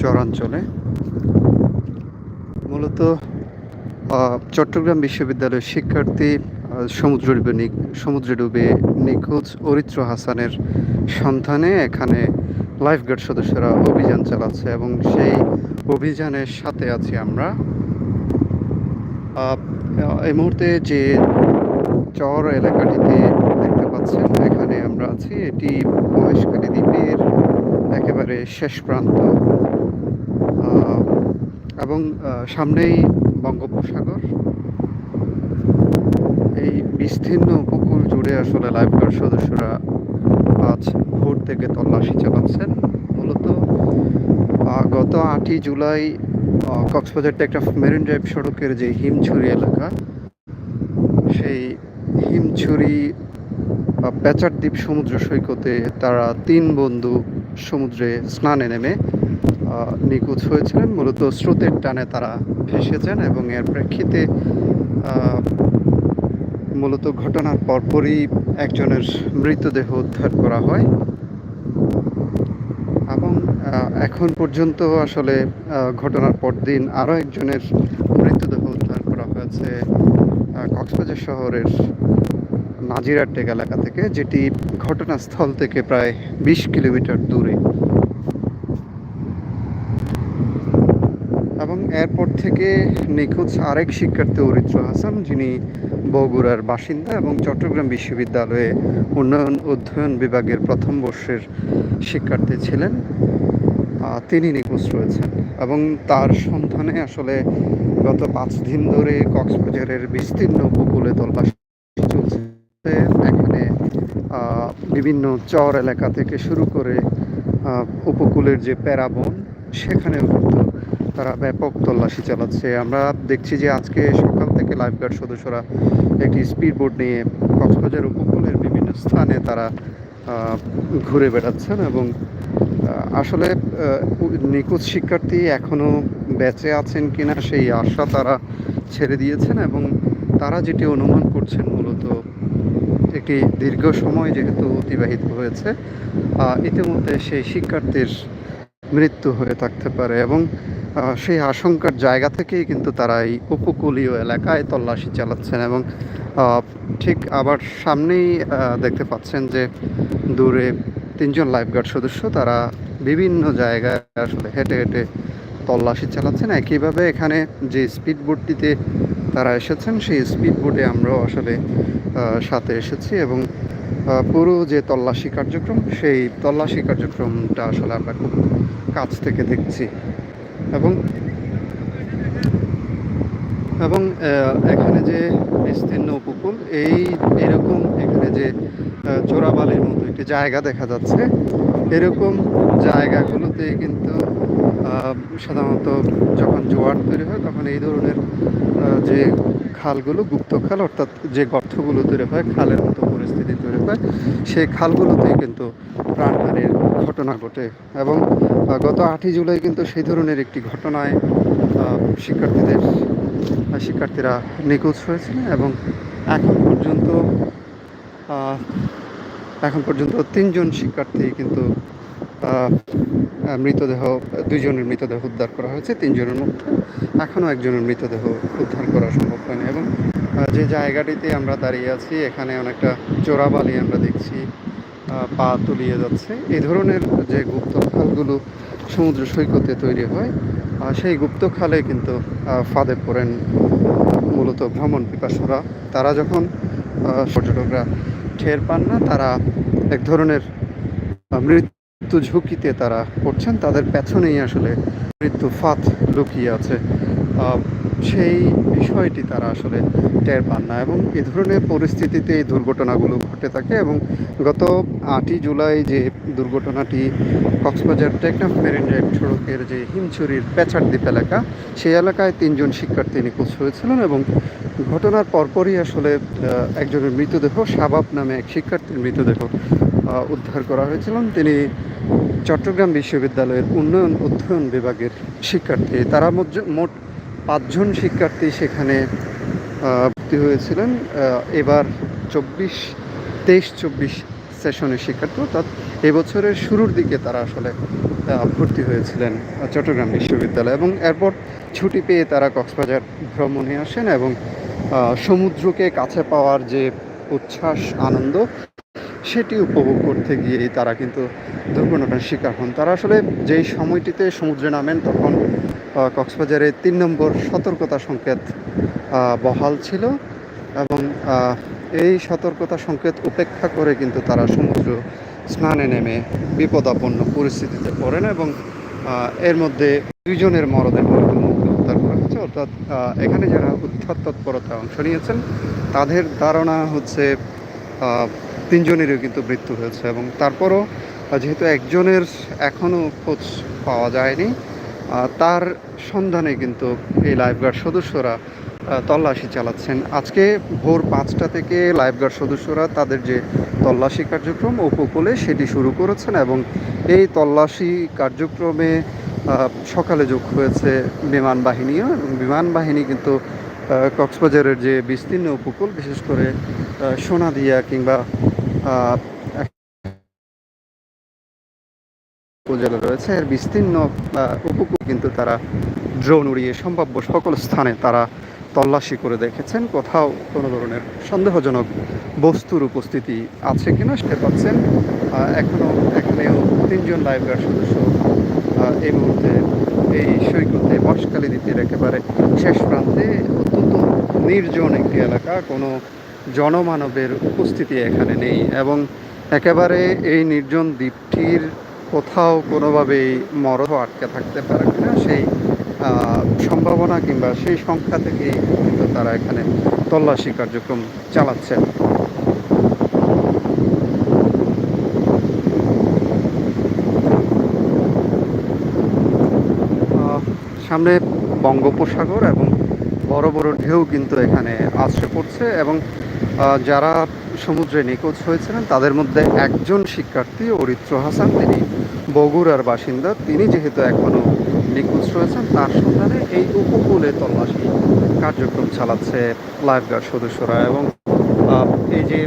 চরাঞ্চলে। মূলত চট্টগ্রাম বিশ্ববিদ্যালয়ের শিক্ষার্থী সমুদ্র ডুবে সমুদ্রে ডুবে নিখোঁজ অরিত্র হাসানের সন্ধানে এখানে লাইফগার্ড সদস্যরা অভিযান চালাচ্ছে এবং সেই অভিযানের সাথে আছি আমরা। এই মুহূর্তে যে চর এলাকাটিতে দেখতে পাচ্ছেন, এখানে আমরা আছি। এটি মহেশখালী দ্বীপের একেবারে শেষ প্রান্ত। এবং সামনেই বঙ্গোপসাগর। এই বিস্তীর্ণ উপকূল জুড়ে আসলে লাইফগার্ড সদস্যরা আজ ভোর থেকে তল্লাশি চালাচ্ছেন। মূলত গত আটই জুলাই কক্সবাজারটা একটা মেরিন ড্রাইভ সড়কের যে হিমছড়ি এলাকা সেই হিমছড়ি আহ, প্যাচার দ্বীপ সমুদ্র সৈকতে তারা তিন বন্ধু সমুদ্রে স্নানে নেমে নিখোঁজ হয়েছিলেন। মূলত স্রোতের টানে তারা ভেসেছেন এবং এর প্রেক্ষিতে মূলত ঘটনার পরপরই একজনের মৃতদেহ উদ্ধার করা হয়। এবং এখন পর্যন্ত আসলে ঘটনার পরদিন আরও একজনের মৃতদেহ উদ্ধার করা হয়েছে কক্সবাজার শহরের নাজিরাটেক এলাকা থেকে, যেটি ঘটনাস্থল থেকে প্রায় বিশ কিলোমিটার দূরে। এবং এরপর থেকে নিখোঁজ আরেক শিক্ষার্থী অরিত্র হাসান, যিনি বগুড়ার বাসিন্দা এবং চট্টগ্রাম বিশ্ববিদ্যালয়ে উন্নয়ন অধ্যয়ন বিভাগের প্রথম বর্ষের শিক্ষার্থী ছিলেন। তিনি নিখোঁজ রয়েছেন এবং তার সন্ধানে আসলে গত পাঁচ দিন ধরে কক্সবাজারের বিস্তীর্ণ উপকূলে তল্লাশি চলছে। এখানে বিভিন্ন চর এলাকা থেকে শুরু করে উপকূলের যে প্যারাবন, সেখানেও কিন্তু তারা ব্যাপক তল্লাশি চালাচ্ছে। আমরা দেখছি যে আজকে সকাল থেকে লাইফগার্ড সদস্যরা একটি স্পিড বোট নিয়ে কক্সবাজার উপকূলের বিভিন্ন স্থানে তারা ঘুরে বেড়াচ্ছেন এবং আসলে নিখোঁজ শিক্ষার্থী এখনও বেঁচে আছেন কিনা সেই আশা তারা ছেড়ে দিয়েছেন এবং তারা যেটি অনুমান করছেন মূলত একটি দীর্ঘ সময় যেহেতু অতিবাহিত হয়েছে ইতিমধ্যে সেই শিক্ষার্থীর মৃত্যু হয়ে থাকতে পারে এবং সেই আশঙ্কার জায়গা থেকেই কিন্তু তারা এই উপকূলীয় এলাকায় তল্লাশি চালাচ্ছেন এবং ঠিক আবার সামনেই দেখতে পাচ্ছেন যে দূরে তিনজন লাইফগার্ড সদস্য তারা বিভিন্ন জায়গায় আসলে হেঁটে হেঁটে তল্লাশি চালাচ্ছেন। একইভাবে এখানে যে স্পিড বোটটিতে তারা এসেছেন, সেই স্পিড বোটে আমরাও আসলে সাথে এসেছি এবং পুরো যে তল্লাশি কার্যক্রম, সেই তল্লাশি কার্যক্রমটা আসলে আমরা খুব কাছ থেকে দেখছি। এবং এবং এখানে যে বিস্তীর্ণ উপকূল, এই এরকম এখানে যে চোরাবালির মতো একটি জায়গা দেখা যাচ্ছে। এরকম জায়গাগুলোতে কিন্তু সাধারণত যখন জোয়ার তৈরি হয়, তখন এই ধরনের যে খালগুলো, গুপ্ত খাল, অর্থাৎ যে গর্তগুলো তৈরি হয়, খালের মতো পরিস্থিতি তৈরি হয়, সেই খালগুলোতেই কিন্তু প্রাণহানির ঘটনা ঘটে। এবং গত আটই জুলাই কিন্তু সেই ধরনের একটি ঘটনায় শিক্ষার্থীদের, শিক্ষার্থীরা নিখোঁজ হয়েছিলেন এবং এখন পর্যন্ত এখন পর্যন্ত তিনজন শিক্ষার্থী কিন্তু মৃতদেহ দুইজনের মৃতদেহ উদ্ধার করা হয়েছে তিনজনের মধ্যে। এখনও একজনের মৃতদেহ উদ্ধার করা সম্ভব হয়নি এবং যে জায়গাটিতে আমরা দাঁড়িয়ে আছি এখানে অনেকটা চোরাবালি আমরা দেখছি পা তলিয়ে যাচ্ছে। এই ধরনের যে গুপ্ত খালগুলো সমুদ্র সৈকতে তৈরি হয় সেই গুপ্ত খালে কিন্তু ফাঁদে পড়েন মূলত ভ্রমণ পিপাসুরা। তারা যখন পর্যটকরা টের পান না তারা এক ধরনের আহ, মৃত্যু ঝুঁকিতে তারা পড়ছেন, তাদের পেছনেই আসলে মৃত্যু ফাঁদ লুকিয়ে আছে। সেই বিষয়টি তারা আসলে টের পান না এবং এ ধরনের পরিস্থিতিতে এই দুর্ঘটনাগুলো ঘটে থাকে এবং গত আটই জুলাই যে দুর্ঘটনাটি কক্সবাজার টেকনাফ মেরিন ড্রাইভ সড়কের যে হিমছড়ির পেছারদ্বীপ এলাকা, সেই এলাকায় তিনজন শিক্ষার্থী নিখোঁজ হয়েছিলেন এবং ঘটনার পরপরই আসলে একজনের মৃতদেহ শাবাব নামে এক শিক্ষার্থীর মৃতদেহ উদ্ধার করা হয়েছিলেন। তিনি চট্টগ্রাম বিশ্ববিদ্যালয়ের উন্নয়ন অধ্যয়ন বিভাগের শিক্ষার্থী। তারা মোট পাঁচজন শিক্ষার্থী সেখানে ভর্তি হয়েছিলেন। এবার চব্বিশ, তেইশ, চব্বিশ সেশনের শিক্ষার্থী, অর্থাৎ এবছরের শুরুর দিকে তারা আসলে ভর্তি হয়েছিলেন চট্টগ্রাম বিশ্ববিদ্যালয়। এবং এরপর ছুটি পেয়ে তারা কক্সবাজার ভ্রমণে আসেন এবং সমুদ্রকে কাছে পাওয়ার যে উচ্ছ্বাস, আনন্দ সেটি উপভোগ করতে গিয়েই তারা কিন্তু দুর্ঘটনার শিকার হন। তারা আসলে যেই সময়টিতে সমুদ্রে নামেন তখন কক্সবাজারে তিন নম্বর সতর্কতা সংকেত বহাল ছিল এবং এই সতর্কতা সংকেত উপেক্ষা করে কিন্তু তারা সমুদ্র স্নানে নেমে বিপদাপন্ন পরিস্থিতিতে পড়েন এবং এর মধ্যে দুইজনের মরদেহ উদ্ধার করা হয়েছে অর্থাৎ এখানে যারা উদ্ধার তৎপরতায় অংশ নিয়েছেন, তাদের ধারণা হচ্ছে তিনজনেরও কিন্তু মৃত্যু হয়েছে এবং তারপরও যেহেতু একজনের এখনও খোঁজ পাওয়া যায়নি তার সন্ধানে কিন্তু এই লাইফগার্ড সদস্যরা তল্লাশি চালাচ্ছেন। আজকে ভোর পাঁচটা থেকে লাইফগার্ড সদস্যরা তাদের যে তল্লাশি কার্যক্রম উপকূলে সেটি শুরু করেছেন এবং এই তল্লাশি কার্যক্রমে সকালে যোগ হয়েছে বিমান বাহিনীও, এবং বিমান বাহিনী কিন্তু কক্সবাজারের যে বিস্তীর্ণ উপকূল, বিশেষ করে সোনাদিয়া কিংবা উপজেলা রয়েছে। এর বিস্তীর্ণ উপকূল কিন্তু তারা ড্রোন উড়িয়ে সম্ভাব্য সকল স্থানে তারা তল্লাশি করে দেখেছেন। কোথাও কোনো ধরনের সন্দেহজনক বস্তুর উপস্থিতি আছে কিনা সেটা পাচ্ছেন। এখনও এখনও, এখানেও তিনজন লাইফগার্ড সদস্য এই মুহূর্তে এই সৈকতে মশকালী দ্বীপের একেবারে শেষ প্রান্তে অত্যন্ত নির্জন একটি এলাকা। কোনো জনমানবের উপস্থিতি এখানে নেই এবং একেবারে এই নির্জন দ্বীপটির কোথাও কোনোভাবেই মরহ আটকে থাকতে পারে কিনা সেই সম্ভাবনা কিংবা সেই সংখ্যা থেকেই কিন্তু তারা এখানে তল্লাশি কার্যক্রম চালাচ্ছেন। সামনে বঙ্গোপসাগর এবং বড় বড় ঢেউ কিন্তু এখানে আছড়ে পড়ছে এবং যারা সমুদ্রে নিখোঁজ হয়েছিলেন তাদের মধ্যে একজন শিক্ষার্থী, অরিত্র হাসান, তিনি বগুড়ার বাসিন্দা। তিনি যেহেতু এখনও নিখোঁজ রয়েছেন, তার সন্ধানে এই উপকূলে তল্লাশি কার্যক্রম চালাচ্ছে লাইফগার্ড সদস্যরা এবং এই যে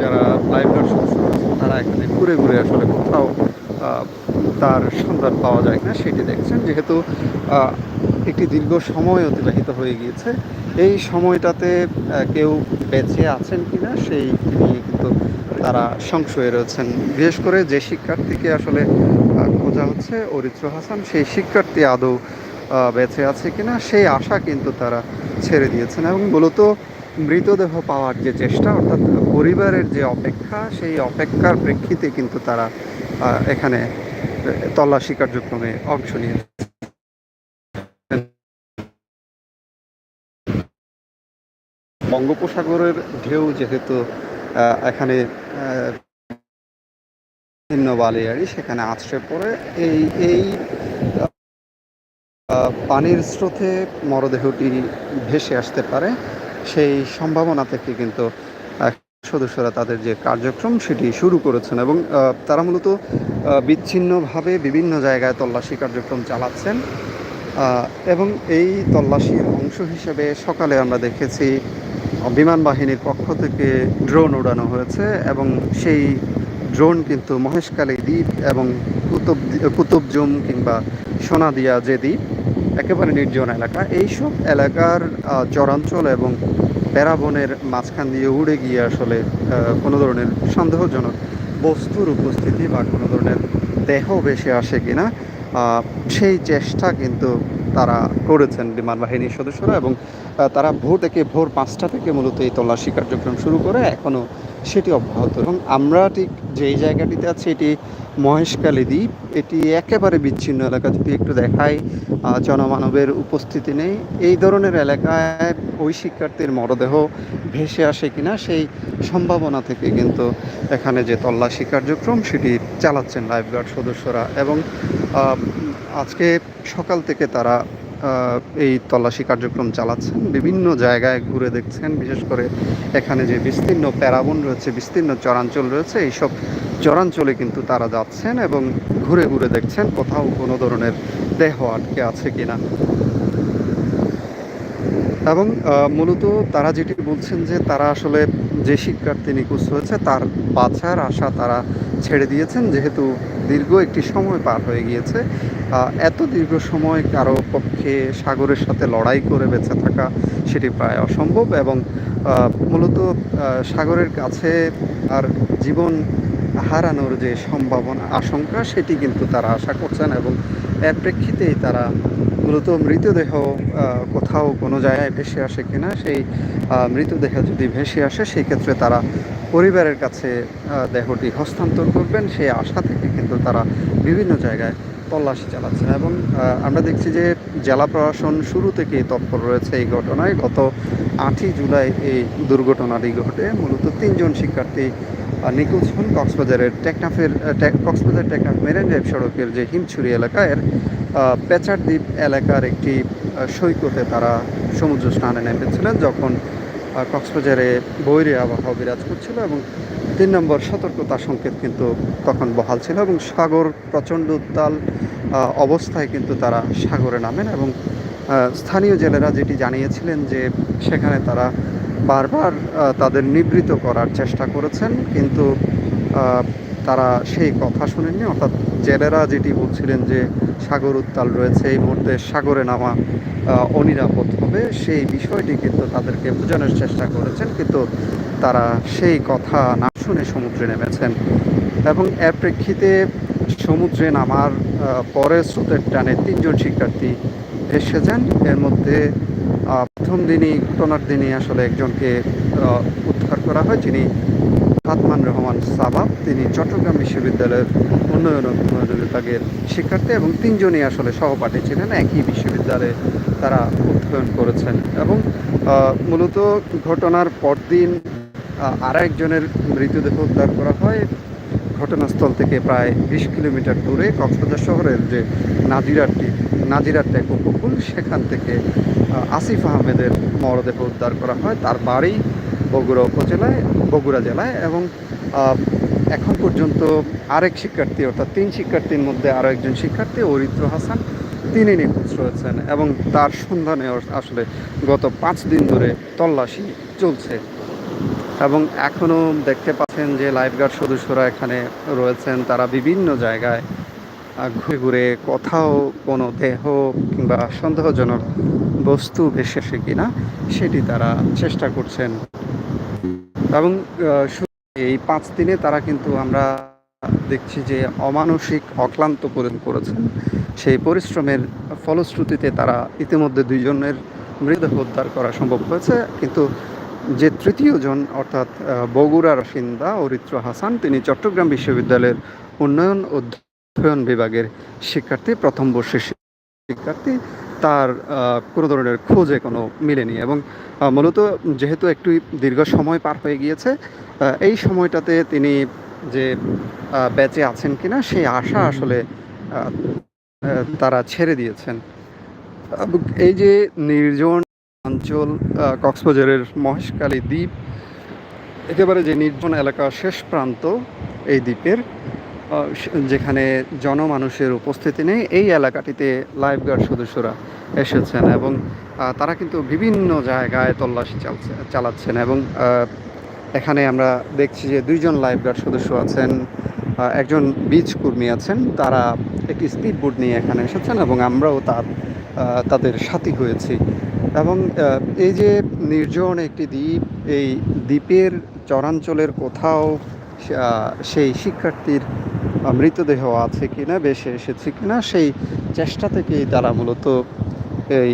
যারা লাইফগার্ড সদস্য তারা এখানে ঘুরে ঘুরে আসলে কোথাও তার সন্ধান পাওয়া যায় কিনা সেটি দেখছেন। যেহেতু একটি দীর্ঘ সময় অতিবাহিত হয়ে গিয়েছে। এই সময়টাতে কেউ বেঁচে আছেন কি না সেই নিয়ে কিন্তু তারা সংশয়ে রয়েছেন। বিশেষ করে যে শিক্ষার্থীকে আসলে খোঁজা হচ্ছে, অরিত্র হাসান, সেই শিক্ষার্থী আদৌ বেঁচে আছে কিনা, সেই আশা কিন্তু তারা ছেড়ে দিয়েছেন এবং মূলত মৃতদেহ পাওয়ার যে চেষ্টা, অর্থাৎ পরিবারের যে অপেক্ষা, সেই অপেক্ষার প্রেক্ষিতে কিন্তু তারা এখানে তল্লাশি কার্যক্রমে অংশ নিয়ে বঙ্গোপসাগরের ঢেউ যেহেতু এখানে ভিন্ন বালিয়াড়ি সেখানে আছড়ে পড়ে, এই এই পানির স্রোতে মরদেহটি ভেসে আসতে পারে। সেই সম্ভাবনা থেকে কিন্তু সদস্যরা তাদের যে কার্যক্রম সেটি শুরু করেছেন এবং তারা মূলত বিচ্ছিন্নভাবে বিভিন্ন জায়গায় তল্লাশি কার্যক্রম চালাচ্ছেন। এবং এই তল্লাশির অংশ হিসেবে সকালে আমরা দেখেছি বিমান বাহিনীর পক্ষ থেকে ড্রোন উড়ানো হয়েছে এবং সেই ড্রোন কিন্তু মহেশকালী দ্বীপ এবং কুতুব কুতুবজুম কিংবা সোনাদিয়া যে দ্বীপ, একেবারে নির্জন এলাকা। এইসব এলাকার চরাঞ্চল এবং প্যারাবনের মাঝখান দিয়ে উড়ে গিয়ে আসলে কোনো ধরনের সন্দেহজনক বস্তুর উপস্থিতি বা কোনো ধরনের দেহ ভেসে আসে কিনা সেই চেষ্টা কিন্তু তারা করেছেন বিমান বাহিনীর সদস্যরা এবং তারা ভোর থেকে ভোর পাঁচটা থেকে মূলত এই তল্লাশি কার্যক্রম শুরু করে এখনও সেটি অব্যাহত। এবং আমরা ঠিক যেই জায়গাটিতে আছি, এটি মহেশকালী দ্বীপ। এটি একেবারে বিচ্ছিন্ন এলাকা। যদি একটু দেখাই জনমানবের উপস্থিতি নেই। এই ধরনের এলাকায় ওই শিক্ষার্থীর মরদেহ ভেসে আসে কিনা, সেই সম্ভাবনা থেকে কিন্তু এখানে যে তল্লাশি কার্যক্রম, সেটি চালাচ্ছেন লাইফগার্ড সদস্যরা। এবং আজকে সকাল থেকে তারা এই তল্লাশি কার্যক্রম চালাচ্ছেন। বিভিন্ন জায়গায় ঘুরে দেখছেন, বিশেষ করে এখানে যে বিস্তীর্ণ প্যারাবন রয়েছে, বিস্তীর্ণ চরাঞ্চল রয়েছে, এইসব চরাঞ্চলে কিন্তু তারা যাচ্ছেন এবং ঘুরে ঘুরে দেখছেন কোথাও কোনো ধরনের দেহ আটকে আছে কিনা। এবং মূলত তারা যেটি বলছেন যে তারা আসলে যে শিক্ষার্থী নিখোঁজ হয়েছে তার বাঁচার আশা তারা ছেড়ে দিয়েছেন, যেহেতু দীর্ঘ একটি সময় পার হয়ে গিয়েছে। এত দীর্ঘ সময় কারও পক্ষে সাগরের সাথে লড়াই করে বেঁচে থাকা সেটি প্রায় অসম্ভব এবং মূলত সাগরের কাছে আর জীবন হারানোর যে সম্ভাবনা, আশঙ্কা সেটি কিন্তু তারা আশা করছেন এবং এর প্রেক্ষিতেই তারা মূলত মৃতদেহ কোথাও কোনো জায়গায় ভেসে আসে কিনা, সেই মৃতদেহ যদি ভেসে আসে, সেই ক্ষেত্রে তারা পরিবারের কাছে দেহটি হস্তান্তর করবেন। সেই আশা থেকে কিন্তু তারা বিভিন্ন জায়গায় তল্লাশি চালাচ্ছেন এবং আমরা দেখছি যে জেলা প্রশাসন শুরু থেকেই তৎপর রয়েছে এই ঘটনায়। গত আটই জুলাই এই দুর্ঘটনাটি ঘটে। মূলত তিনজন শিক্ষার্থী নিখোঁজ হন কক্সবাজারের টেকনাফের কক্সবাজার টেকনাফ মেরেন ড্রাইভ সড়কের যে হিমছড়ি এলাকা এর আহ, পেচারদ্বীপ এলাকার একটি সৈকতে তারা সমুদ্র স্নানে নেমেছিলেন যখন কক্সবাজারে বৈরী আবহাওয়া বিরাজ করছিল এবং তিন নম্বর সতর্কতা সংকেত কিন্তু তখন বহাল ছিল এবং সাগর প্রচণ্ড উত্তাল অবস্থায় কিন্তু তারা সাগরে নামেন এবং স্থানীয় জেলেরা যেটি জানিয়েছিলেন যে সেখানে তারা বারবার তাদের নিবৃত করার চেষ্টা করেছেন, কিন্তু তারা সেই কথা শুনেননি। অর্থাৎ জেলেরা যেটি বলছিলেন যে সাগর উত্তাল রয়েছে, এই মুহূর্তে সাগরে নামা অনিরাপদ হবে, সেই বিষয়টি কিন্তু তাদেরকে বোঝানোর চেষ্টা করেছেন, কিন্তু তারা সেই কথা না শুনে সমুদ্রে নেমেছেন। এবং এর প্রেক্ষিতে সমুদ্রে নামার পরে স্রোতের টানে তিনজন শিক্ষার্থী ভেসে যান এর মধ্যে প্রথম দিনই, ঘটনার দিনই আসলে একজনকে উদ্ধার করা হয়, যিনি ফাতমান রহমান সাবাব। তিনি চট্টগ্রাম বিশ্ববিদ্যালয়ের উন্নয়ন উন্নয়ন বিভাগের শিক্ষার্থী এবং তিনজনই আসলে সহপাঠী ছিলেন। একই বিশ্ববিদ্যালয়ে তারা অধ্যয়ন করেছেন এবং মূলত ঘটনার পরদিন আর একজনের মৃতদেহ উদ্ধার করা হয়। ঘটনাস্থল থেকে প্রায় বিশ কিলোমিটার দূরে কক্সবাজার শহরের যে দ্বীপ নাজিরার টেক উপকূল সেখান থেকে আসিফ আহমেদের মরদেহ উদ্ধার করা হয়। তার বাড়ি বগুড়া উপজেলায়, বগুড়া জেলায় এবং এখন পর্যন্ত আরেক শিক্ষার্থী, অর্থাৎ তিন শিক্ষার্থীর মধ্যে আরও একজন শিক্ষার্থী, অরিত্র হাসান, তিনি নিখোঁজ রয়েছেন এবং তার সন্ধানে আসলে গত পাঁচ দিন ধরে তল্লাশি চলছে। এবং এখনও দেখতে পাচ্ছেন যে লাইফগার্ড সদস্যরা এখানে রয়েছেন। তারা বিভিন্ন জায়গায় ঘুরে ঘুরে কোথাও কোনো দেহ কিংবা সন্দেহজনক বস্তু ভেসে আসে কিনা, সেটি তারা চেষ্টা করছেন। এবং এই পাঁচ দিনে তারা কিন্তু আমরা দেখছি যে অমানসিক অক্লান্ত করেছেন। সেই পরিশ্রমের ফলশ্রুতিতে তারা ইতিমধ্যে দুইজনের মৃতদেহ উদ্ধার করা সম্ভব হয়েছে। কিন্তু যে তৃতীয় জন, অর্থাৎ বগুড়ার বাসিন্দা অরিত্র হাসান, তিনি চট্টগ্রাম বিশ্ববিদ্যালয়ের উন্নয়ন অধ্যয়ন বিভাগের শিক্ষার্থী, প্রথম বর্ষের শিক্ষার্থী, তার কোনো ধরনের খোঁজে কোনো মিলেনি এবং মূলত যেহেতু একটু দীর্ঘ সময় পার হয়ে গিয়েছে এই সময়টাতে তিনি যে বেঁচে আছেন কিনা সেই আশা আসলে তারা ছেড়ে দিয়েছেন। এই যে নির্জন অঞ্চল কক্সবাজারের মহেশখালী দ্বীপ, একেবারে যে নির্জন এলাকা শেষ প্রান্ত, এই দ্বীপের যেখানে জনমানুষের উপস্থিতি নেই, এই এলাকাটিতে লাইফগার্ড সদস্যরা এসেছেন এবং তারা কিন্তু বিভিন্ন জায়গায় তল্লাশি চালছে চালাচ্ছেন এবং এখানে আমরা দেখছি যে দুইজন লাইফগার্ড সদস্য আছেন একজন বীজ কর্মী আছেন, তারা একটি স্পিড বোট নিয়ে এখানে এসেছেন এবং আমরাও তার তাদের সাথী হয়েছি। এবং এই যে নির্জন একটি দ্বীপ, এই দ্বীপের চরাঞ্চলের কোথাও সেই শিক্ষার্থীর মৃতদেহ আছে কি না বেশে এসেছে কি না সেই চেষ্টা থেকেই তারা মূলত এই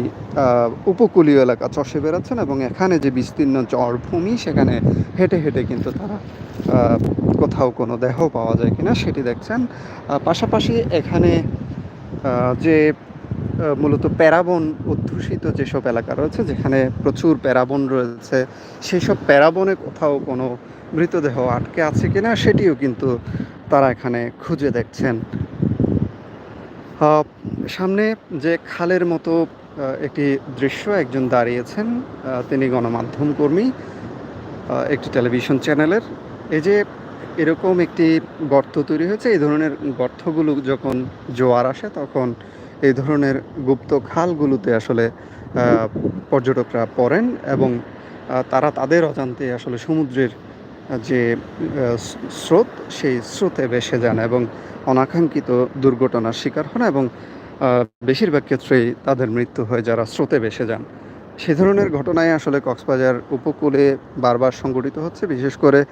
উপকূলীয় এলাকা চষে বেড়াচ্ছেন এবং এখানে যে বিস্তীর্ণ চরভূমি সেখানে হেঁটে হেঁটে কিন্তু তারা কোথাও কোনো দেহ পাওয়া যায় কিনা, সেটি দেখছেন। পাশাপাশি এখানে যে মূলত প্যারাবন অধ্যুষিত যেসব এলাকা রয়েছে, যেখানে প্রচুর প্যারাবন রয়েছে সেই সব প্যারাবনে কোথাও কোনো মৃতদেহ আটকে আছে কিনা সেটিও কিন্তু তারা এখানে খুঁজে দেখছেন। সামনে যে খালের মতো একটি দৃশ্য একজন দাঁড়িয়েছেন তিনি গণমাধ্যম কর্মী একটি টেলিভিশন চ্যানেলের। এই যে এরকম একটি গর্ত তৈরি হয়েছে, এই ধরনের গর্তগুলো যখন জোয়ার আসে, তখন এই ধরনের গুপ্ত খালগুলোতে আসলে পর্যটকরা পড়েন এবং তারা তাদের অজান্তে আসলে সমুদ্রের যে স্রোত সেই স্রোতে ভেসে যান এবং অনাকাঙ্ক্ষিত দুর্ঘটনার শিকার হন এবং বেশিরভাগ ক্ষেত্রেই তাদের মৃত্যু হয় যারা স্রোতে ভেসে যান। সে ধরনের ঘটনায় আসলে কক্সবাজার উপকূলে বারবার সংঘটিত হচ্ছে বিশেষ করে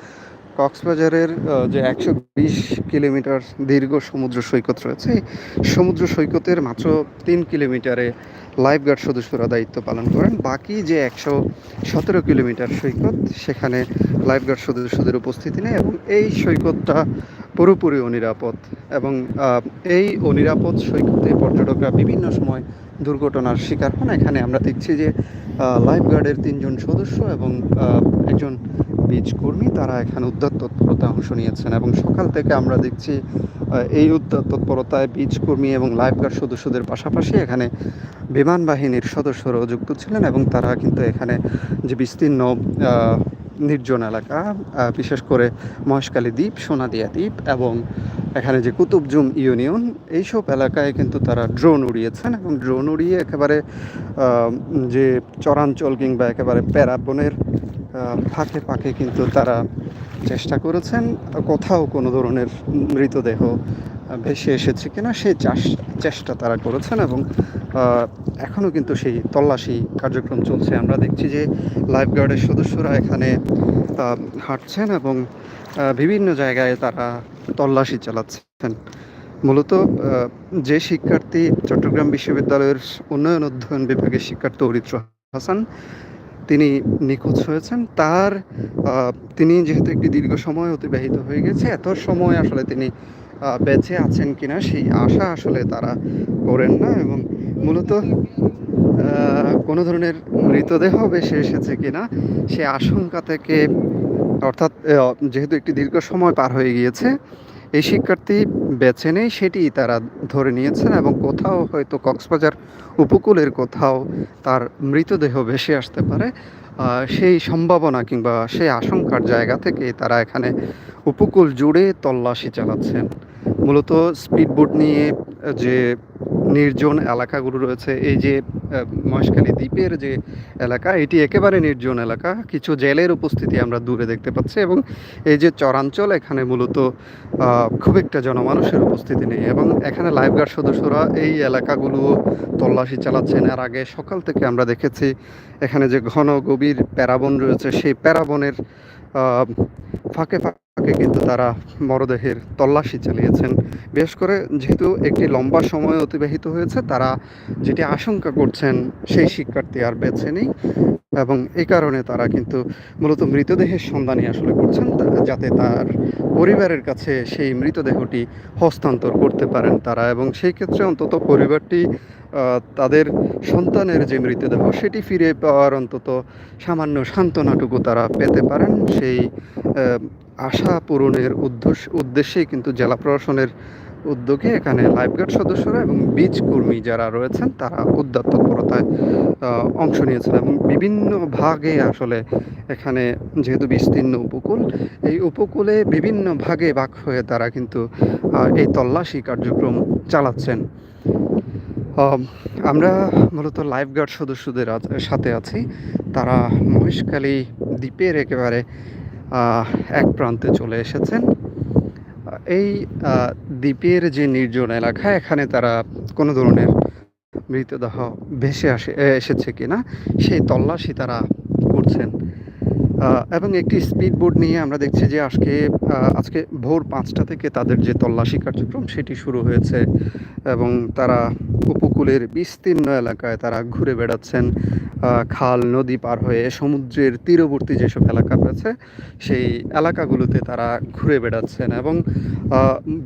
কক্সবাজারের যে একশো বিশ কিলোমিটার দীর্ঘ সমুদ্র সৈকত রয়েছে সমুদ্র সৈকতের মাত্র তিন কিলোমিটারে লাইফগার্ড সদস্যরা দায়িত্ব পালন করেন। বাকি যে একশো সতেরো কিলোমিটার সৈকত, সেখানে লাইফগার্ড সদস্যদের উপস্থিতি নেই এবং এই সৈকতটা পুরোপুরি অনিরাপদ এবং এই অনিরাপদ সৈকতে পর্যটকরা বিভিন্ন সময় দুর্ঘটনার শিকার হন। এখানে আমরা দেখছি যে লাইফগার্ডের তিনজন সদস্য এবং একজন বীজ কর্মী তারা এখানে উদ্ধার তৎপরতায় অংশ নিয়েছেন এবং সকাল থেকে আমরা দেখছি এই উদ্ধার তৎপরতায় বীজ কর্মী এবং লাইফগার্ড সদস্যদের পাশাপাশি এখানে বিমান বাহিনীর সদস্যরাও যুক্ত ছিলেন এবং তারা কিন্তু এখানে যে বিস্তীর্ণ নির্জন এলাকা বিশেষ করে মহেশখালী দ্বীপ, সোনাদিয়া দ্বীপ এবং এখানে যে কুতুবজুম ইউনিয়ন, এইসব এলাকায় কিন্তু তারা ড্রোন উড়িয়েছেন এবং ড্রোন উড়িয়ে একেবারে যে চরাঞ্চল কিংবা একেবারে প্যারাবনের ফাঁকে ফাঁকে কিন্তু তারা চেষ্টা করেছেন। কোথাও কোনো ধরনের মৃতদেহ ভেসে এসেছে কিনা সেই চাষ, চেষ্টা তারা করেছেন এবং এখনও কিন্তু সেই তল্লাশি কার্যক্রম চলছে। আমরা দেখছি যে লাইফগার্ডের সদস্যরা এখানে হাঁটছেন এবং বিভিন্ন জায়গায় তারা তল্লাশি চালাচ্ছেন। মূলত যে শিক্ষার্থী চট্টগ্রাম বিশ্ববিদ্যালয়ের উন্নয়ন অধ্যয়ন বিভাগের শিক্ষার্থী অরিত্র হাসান তিনি নিখোঁজ হয়েছেন। তার তিনি যেহেতু একটি দীর্ঘ সময় অতিবাহিত হয়ে গেছে, এত সময় আসলে তিনি বেঁচে আছেন কিনা সেই আশা আসলে তারা করেন না এবং মূলত কোনো ধরনের মৃতদেহ বেশি এসেছে কিনা সে আশঙ্কা থেকে, অর্থাৎ যেহেতু একটি দীর্ঘ সময় পার হয়ে গিয়েছে এই শিক্ষার্থী বেছে নেই, সেটি তারা ধরে নিয়েছেন এবং কোথাও হয়তো কক্সবাজার উপকূলের কোথাও তার মৃতদেহ ভেসে আসতে পারে। সেই সম্ভাবনা কিংবা সেই আশঙ্কার জায়গা থেকে তারা এখানে উপকূল জুড়ে তল্লাশি চালাচ্ছেন। মূলত স্পিডবোট নিয়ে যে নির্জন এলাকাগুলো রয়েছে। এই যে মহেশখালী দ্বীপের যে এলাকা, এটি একেবারে নির্জন এলাকা। কিছু জেলের উপস্থিতি আমরা দূরে দেখতে পাচ্ছি এবং এই যে চরাঞ্চল, এখানে মূলত খুব একটা জনমানুষের উপস্থিতি নেই এবং এখানে লাইফগার্ড সদস্যরা এই এলাকাগুলো তল্লাশি চালাচ্ছেন। এর আগে সকাল থেকে আমরা দেখেছি, এখানে যে ঘন গভীর প্যারাবন রয়েছে, সেই প্যারাবনের ফাঁকে ফাঁকে কিন্তু তারা মরদেহের তল্লাশি চালিয়েছেন। বিশেষ করে যেহেতু একটি লম্বা সময় অতিবাহিত হয়েছে, তারা যেটি আশঙ্কা করছেন, সেই শিক্ষার্থী আর বেছে নেই এবং এই কারণে তারা কিন্তু মূলত মৃতদেহের সন্ধানই আসলে করছেন যাতে তার পরিবারের কাছে সেই মৃতদেহটি হস্তান্তর করতে পারেন তারা। এবং সেই ক্ষেত্রে অন্তত পরিবারটি তাদের সন্তানের যে মৃতদেহ সেটি ফিরে পাওয়ার অন্তত সামান্য সান্ত্বনাটুকু তারা পেতে পারেন। সেই আশা পূরণের উদ্দেশ্য উদ্দেশ্যেই কিন্তু জেলা প্রশাসনের উদ্যোগে এখানে লাইফগার্ড সদস্যরা এবং বীজ কর্মী যারা রয়েছেন, তারা উদ্যাত তৎপরতায় অংশ নিয়েছেন এবং বিভিন্ন ভাগে আসলে এখানে যেহেতু বিস্তীর্ণ উপকূল, এই উপকূলে বিভিন্ন ভাগে ভাগ হয়ে তারা কিন্তু এই তল্লাশি কার্যক্রম চালাচ্ছেন। আমরা মূলত লাইফগার্ড সদস্যদের সাথে আছি। তারা মহেশখালী দ্বীপের একেবারে এক প্রান্তে চলে এসেছেন। এই দ্বীপের যে নির্জন এলাকা, এখানে তারা কোনো ধরনের মৃতদেহ ভেসে আসে এসেছে কিনা, সেই তল্লাশি তারা করছেন। এবং একটি স্পিড বোট নিয়ে আমরা দেখছি যে আজকে আজকে ভোর পাঁচটা থেকে তাদের যে তল্লাশি কার্যক্রম, সেটি শুরু হয়েছে এবং তারা উপকূলের বিস্তীর্ণ এলাকায় তারা ঘুরে বেড়াচ্ছেন। খাল, নদী পার হয়ে সমুদ্রের তীরবর্তী যেসব এলাকা রয়েছে, সেই এলাকাগুলোতে তারা ঘুরে বেড়াচ্ছেন এবং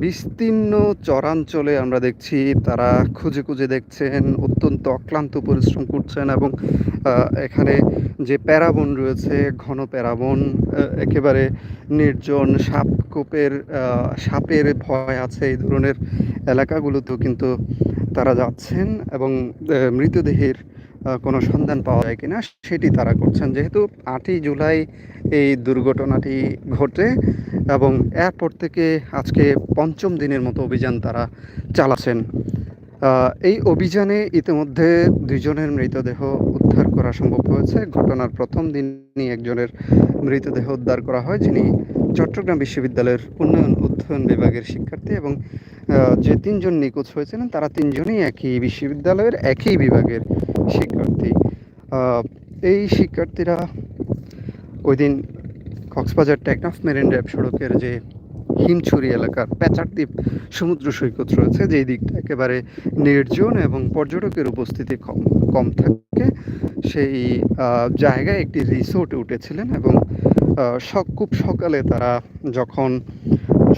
বিস্তীর্ণ চরাঞ্চলে আমরা দেখছি তারা খুঁজে খুঁজে দেখছেন, অত্যন্ত অক্লান্ত পরিশ্রম করছেন এবং এখানে যে প্যারাবন রয়েছে ঘন প্যারাবন একেবারে নির্জন সাপকোপের সাপের ভয় আছে এই ধরনের এলাকাগুলোতেও কিন্তু তারা যাচ্ছেন এবং মৃতদেহের কোনো সন্ধান পাওয়া যায় কিনা সেটি তারা করছেন। যেহেতু আটই জুলাই এই দুর্ঘটনাটি ঘটে এবং এরপর থেকে আজকে পঞ্চম দিনের মতো অভিযান তারা চালাচ্ছেন। এই অভিযানে ইতিমধ্যে দুইজনের মৃতদেহ উদ্ধার করা সম্ভব হয়েছে। ঘটনার প্রথম দিনই একজনের মৃতদেহ উদ্ধার করা হয়, যিনি চট্টগ্রাম বিশ্ববিদ্যালয়ের উন্নয়ন অধ্যয়ন বিভাগের শিক্ষার্থী এবং যে তিনজন নিখোঁজ হয়েছিলেন, তারা তিনজনই একই বিশ্ববিদ্যালয়ের একই বিভাগের শিক্ষার্থী। এই শিক্ষার্থীরা ওই দিন কক্সবাজার টেকনাফ মেরিন ড্রাইভ সড়কের যে হিমছড়ি এলাকার প্যাচারদ্বীপ সমুদ্র সৈকত রয়েছে, যেই দিকটা একেবারে নির্জন এবং পর্যটকের উপস্থিতি কম কম থাকে। সেই জায়গায় একটি রিসোর্টে উঠেছিলেন এবং খুব সকালে তারা যখন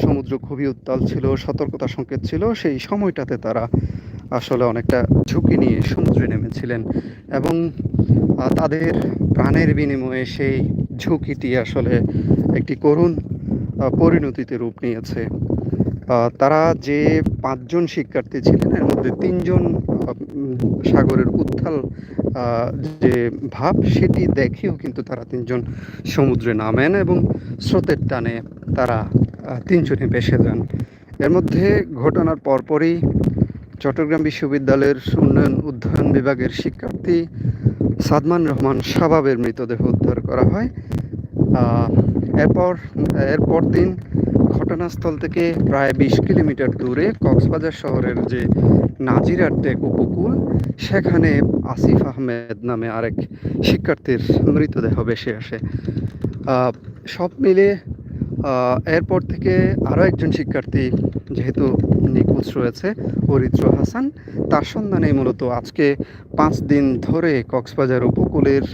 সমুদ্র খুবই উত্তাল ছিল, সতর্কতা সংকেত ছিল, সেই সময়টাতে তারা আসলে অনেকটা ঝুঁকি নিয়ে সমুদ্রে নেমেছিলেন এবং তাদের প্রাণের বিনিময়ে সেই ঝুঁকিটি আসলে একটি করুণ পরিণতিতে রূপ নিয়েছে। তারা যে পাঁচজন শিক্ষার্থী ছিলেন, এর মধ্যে তিনজন সাগরের উত্থাল যে ভাব, সেটি দেখেও কিন্তু তারা তিনজন সমুদ্রে নামেন এবং স্রোতের টানে তারা তিনজনে ভেসে যান। এর মধ্যে ঘটনার পরপরই চট্টগ্রাম বিশ্ববিদ্যালয়ের উন্নয়ন অধ্যয়ন বিভাগের শিক্ষার্থী সাদমান রহমান শাবাবের মৃতদেহ উদ্ধার করা হয়। এরপর এরপর দিন ঘটনাস্থল থেকে প্রায় বিশ কিলোমিটার দূরে কক্সবাজার শহরের যে নাজিরার টেক উপকূল, সেখানে আসিফ আহমেদ নামে আরেক শিক্ষার্থীর মৃতদেহ ভেসে আসে। সব মিলে এরপর থেকে আরও একজন শিক্ষার্থী যেহেতু নিখোঁজ রয়েছে, অরিত্র হাসান, তার সন্ধানে মূলত আজকে পাঁচ দিন ধরে কক্সবাজার উপকূলের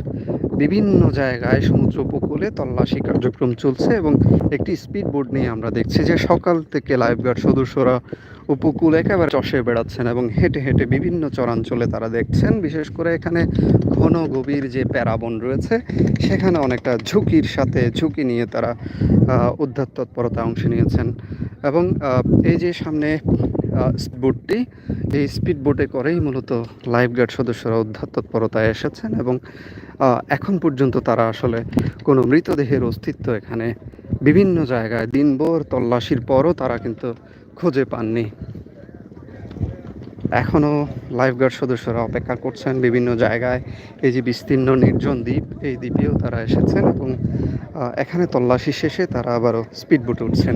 বিভিন্ন জায়গায় সমুদ্র উপকূলে তল্লাশি কার্যক্রম চলছে এবং একটি স্পিড বোর্ড নিয়ে আমরা দেখছি যে সকাল থেকে লাইফগার্ড সদস্যরা উপকূল একেবারে চষে বেড়াচ্ছেন এবং হেঁটে হেঁটে বিভিন্ন চরাঞ্চলে তারা দেখছেন। বিশেষ করে এখানে ঘন গভীর যে প্যারাবন রয়েছে, সেখানে অনেকটা ঝুঁকির সাথে ঝুঁকি নিয়ে তারা উদ্ধার তৎপরতা অংশ নিয়েছেন। এবং এই যে সামনে স্পিডবোটটি এই স্পিড বোটে করেই মূলত লাইফগার্ড সদস্যরা উদ্ধার তৎপরতায় এসেছেন এবং এখন পর্যন্ত তারা আসলে কোনো মৃতদেহের অস্তিত্ব এখানে বিভিন্ন জায়গায় দিনভর তল্লাশির পরও তারা কিন্তু খুঁজে পাননি। এখনও লাইফগার্ড সদস্যরা অপেক্ষা করছেন বিভিন্ন জায়গায়। এই যে বিস্তীর্ণ নির্জন দ্বীপ, এই দ্বীপেও তারা এসেছেন এবং এখানে তল্লাশি শেষে তারা আবারও স্পিডবোটে উঠছেন।